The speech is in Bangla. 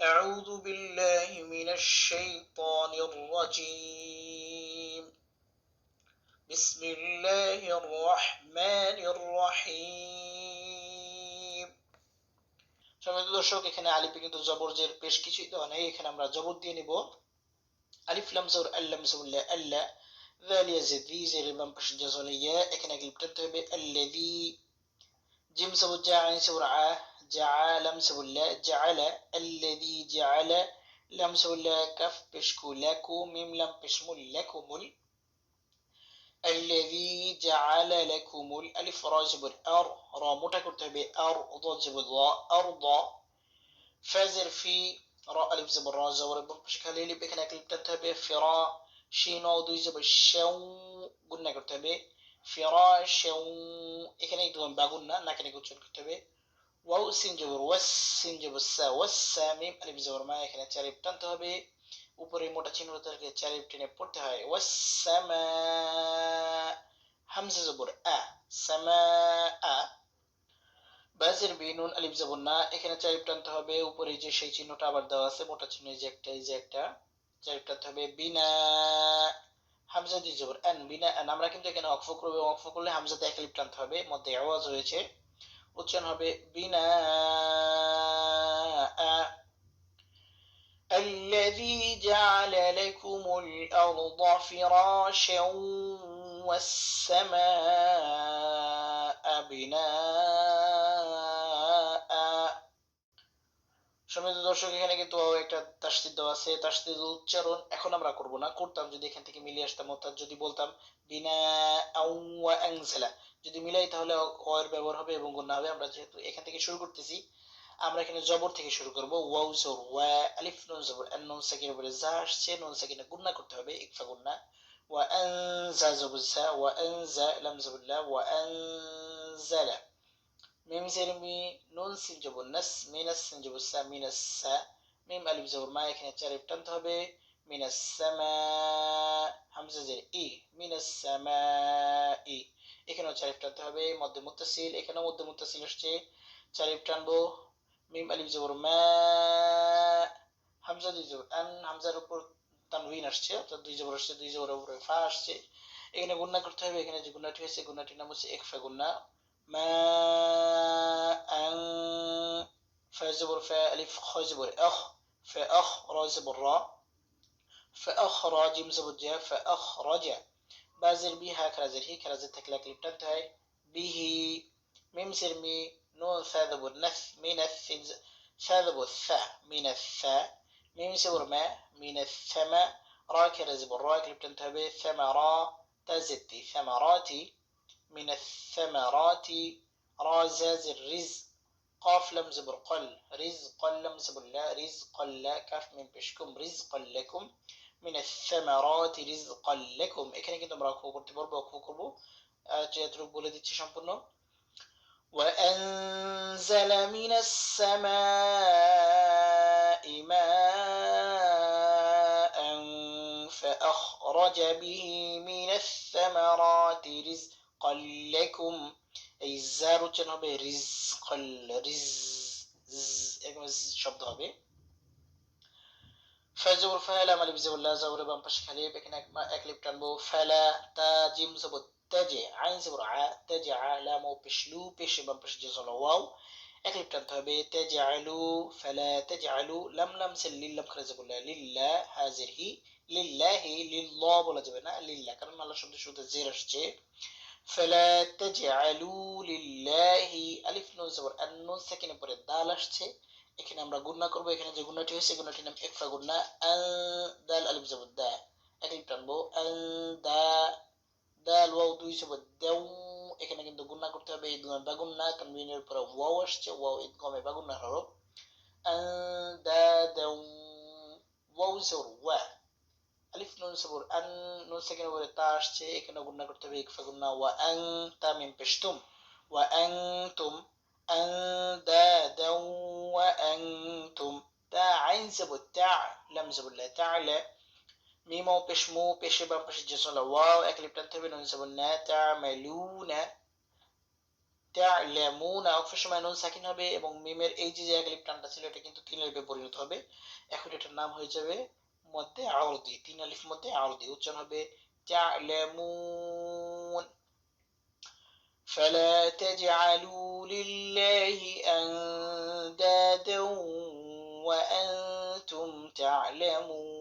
أعوذ بالله من الشيطان الرجيم بسم الله الرحمن الرحيم সম্মানিত দর্শক এখানে আলিপে কিন্তু জবরজের বেশ কিছুই দেওয়া নেই এখানে আমরা জবর দিয়ে নিব আলিফ লাম জবর আল্লাম জবুল্লাহ আল্লাহ ذاليا زد ذي زي البام باش جزولية এখানে কি লিখতে হবে الذي جيم سبو جاعين سبو رعاه جعل مسولا جعل الذي جعل لمسولا كف بشكو لكم ميم لم بشمل لكم الذي جعل لكم الألف را بالار أر را موتا كتب أر ضا جبر. فازر في را ألف جبر. را زور بشكل اللي بكنا كلمة تتبع فرا شين ودو جبر. شو قلنا كتب فرا شو إكنا يدوم باقولنا. لكن يقول ওয়াউ সিন জবর ওয়াস সিন ওয়াসা মিম আলিফ জবর মা এখানে চার ইপ টানতে হবে উপরে মোটা চিহ্ন থেকে চার ইপ টেনে পড়তে হয় ওয়াসামা হামজা জবর আ সামা আ বাজের বিনুন আলিফ জবর না এখানে চার ইপ টানতে হবে উপরে যে সেই চিহ্নটা আবার দেওয়া আছে মোটা চিহ্ন যে একটা এই যে একটা চার ইপ টানতে হবে বিনা হামজা দিয়ে জবর আন বিনা আন আমরা কিন্তু এখানে অক্ফ করব অক্ফ করলে হামজাতে এক টানতে হবে মধ্যে আওয়াজ হয়েছে উচ্চারণ হবে বিনা الذي جعل لكم الأرض فراشا والسماء بناء সম্মানিত দর্শক এখানে কিন্তু একটা তাসদিদ দেওয়া আছে তাসদিদ উচ্চারণ এখন আমরা করব না করতাম যদি এখান থেকে মিলিয়ে আসতাম অর্থাৎ যদি বলতাম বিনা আউয়া আংসালা যদি মিলাই তাহলে অ এর ব্যবহার হবে এবং গুণা হবে। আমরা যেহেতু এখান থেকে শুরু করতেছি, আমরা এখানে জবর থেকে শুরু করব। ওয়াউ জোর ওয়া, আলিফ নুন জবর, এন নুন সাকিনের বলে যা আসছে নুন সাকিনে গুণা করতে হবে, ইকফা গুণা ওয়া আন যা জবর যা, ওয়া আন যা লাম জবুল্লাহ ওয়া আন জালা মিম জের মি, নুন সিন জবর, নাস মিনাস সিন জবর, সা মিনাস সা। মিম আলিফ জবর, মা এখানে চার টানতে হবে। মিনাস সামা হামজা জের ই মিনাস সামা ই। এখানেও চার ইপ টানতে হবে মধ্যে মুত্তাসিল এখানেও মধ্যে মুত্তাসিল আসছে চার ইপ টানবো মিম আলিফ জবর মা হামজা দুই জবর আন হামজার উপর তানউইন আসছে অর্থাৎ দুই জবর আসছে দুই জবরের উপরে ফা আসছে এখানে গুণনা করতে হবে এখানে যে গুণাটি হয়েছে গুণাটির নাম হচ্ছে একফা গুণা ماء فزبر فألف خزبر أخ فأخ رازبر را فأخرج مزبر جاء فأخرج بازر بيها كرازر هيك رازر تكلاك لبتنت هاي به ميمسر مي نون ثاذب النف من الثنز ثاذب الثاء من الثا ميمسر ما من الثما را كرازب الراك لبتنت هاي ثمرا تزتي ثمراتي من الثمرات رازاز الرزق قاف لم زبر قل رزقا لم زبر لا رزقا لا كاف من بشكم رزقا لكم من الثمرات رزق لكم এখানে কিন্তু আমরা অক্ষ করতে পারবো অক্ষ করবো যেটুকু বলে দিচ্ছি সম্পূর্ণ وأنزل من السماء ماء فأخرج به من الثمرات رزقا কল্লেকুম এই জার উচ্চারণ হবে রিজ কল রিজ এরকম শব্দ হবে ফাজবর ফালা মালিব জাবুল্লাহ জাবর বাম পাশে খালি এখানে এক লিপ টানবো ফালা তা জিম জবর তাজে আইন জবর আ তাজে আলাম ও পেশলু পেশে বাম পাশে যে চলো ওয়াও এক লিপ টানতে হবে তাজে আলু ফালা তাজে আলু লাম লাম সে লিল্লাম খালে জাবুল্লাহ লিল্লাহ হাজির হি লিল্লাহি লিল্লাহ বলা যাবে না লিল্লাহ কারণ আল্লাহ শব্দ শুরুতে জের আসছে فلا تجعلوا لله আলিফ নুন জবর আন নুন সাকিনের পরে দাল আসছে এখানে আমরা গুণনা করব, এখানে যে গুণনাটি হয়েছে গুণনাটির নাম একফা গুণনা আল দাল আলিফ জবর দা। এক লিপ টানবো, আল দা, দাল ওয়াও দুই জবর দেও। এখানে কিন্তু গুণনা করতে হবে, এই দুই বাগুন্না কারণ মিনের পরে ওয়াও আসছে, ওয়াও গমে বাগুন্না হরফ আল দা দেও, ওয়াও জবর ওয়া। আলিফ নুন সবুর আন, নুন সেকেন্ড পরে তা আসছে এখানে গুণনা করতে হবে ইকফা গুণনা ওয়া আং তা মিম পেশতুম, ওয়া আং তুম তুম তা আইন সবুর তা লাম সবুর লা তা'লা মিমো পেশমু পেশে বাম পাশে যে ওয়াও এক লিপ টানতে হবে নুন সবুর না তা'মালুনা তা'লামুনা অফের সময় নুন সাকিন হবে এবং মিমের এই যে এক লিপ ছিল, এটা কিন্তু তিন লিপে পরিণত হবে। এখন এটার নাম হয়ে যাবে মধ্যে আউরদি। তিন আলিফ মধ্যে আউরদি। উচ্চারণ হবে, তা'লামুন فلا تجعلوا لله أندادا وأنتم تعلمون.